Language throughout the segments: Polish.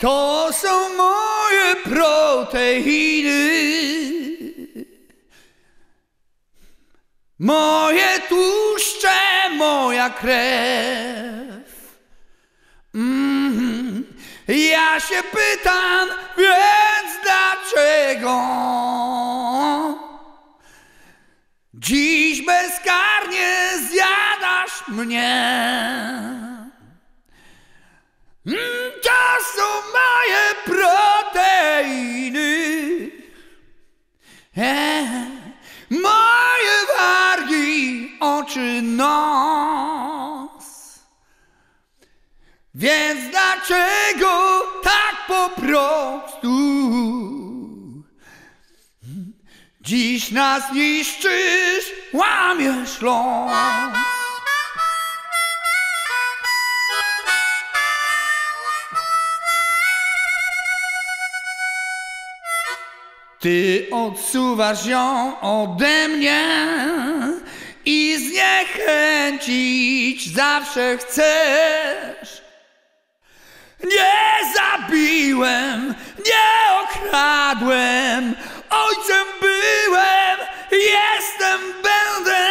To są moje proteiny. Moje tłuszcze, moja krew. Mm, ja się pytam, więc dlaczego? Dziś bezkarnie zjadasz mnie. Mm, moje wargi, oczy, nos. Więc dlaczego tak po prostu? Dziś nas niszczysz, łamiesz los. Ty odsuwasz ją ode mnie i zniechęcić zawsze chcesz. Nie zabiłem, nie okradłem, ojcem byłem, jestem, będę.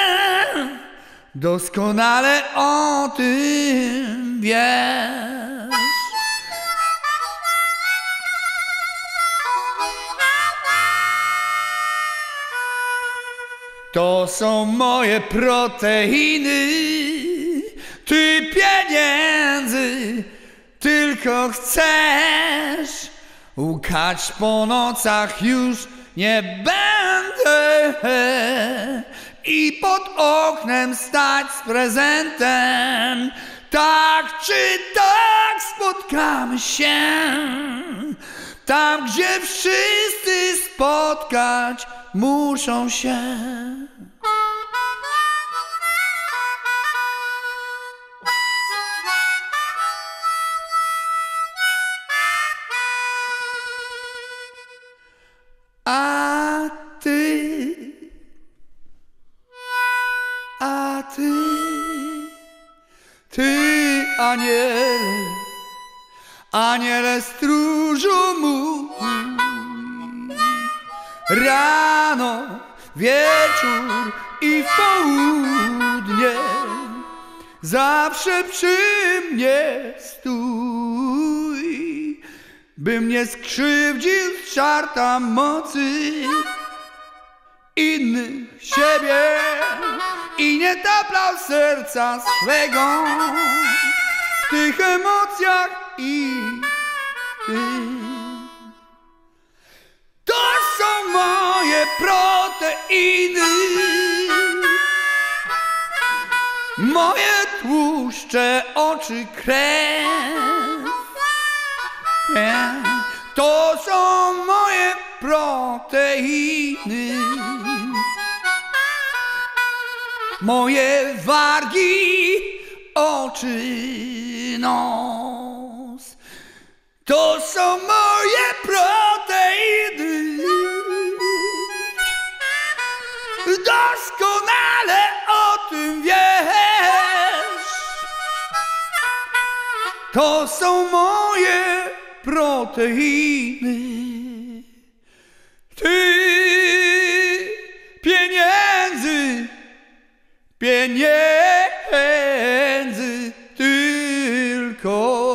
Doskonale o tym wiesz. To są moje proteiny, ty pieniędzy tylko chcesz. Łkać po nocach już nie będę i pod oknem stać z prezentem. Tak czy tak spotkamy się, tam gdzie wszyscy spotkać muszą się. A ty, a ty, ty aniele stróżu mój. Rano, wieczór i w południe. Zawsze przy mnie stój By mnie skrzywdził czarta mocy Innych siebie I nie taplał serca swego W tych emocjach i proteiny. Moje tłuszcze, oczy, krew. To są moje proteiny. Moje wargi, oczy, nos. To są moje proteiny. To są moje proteiny. Ty pieniędzy, pieniędzy tylko.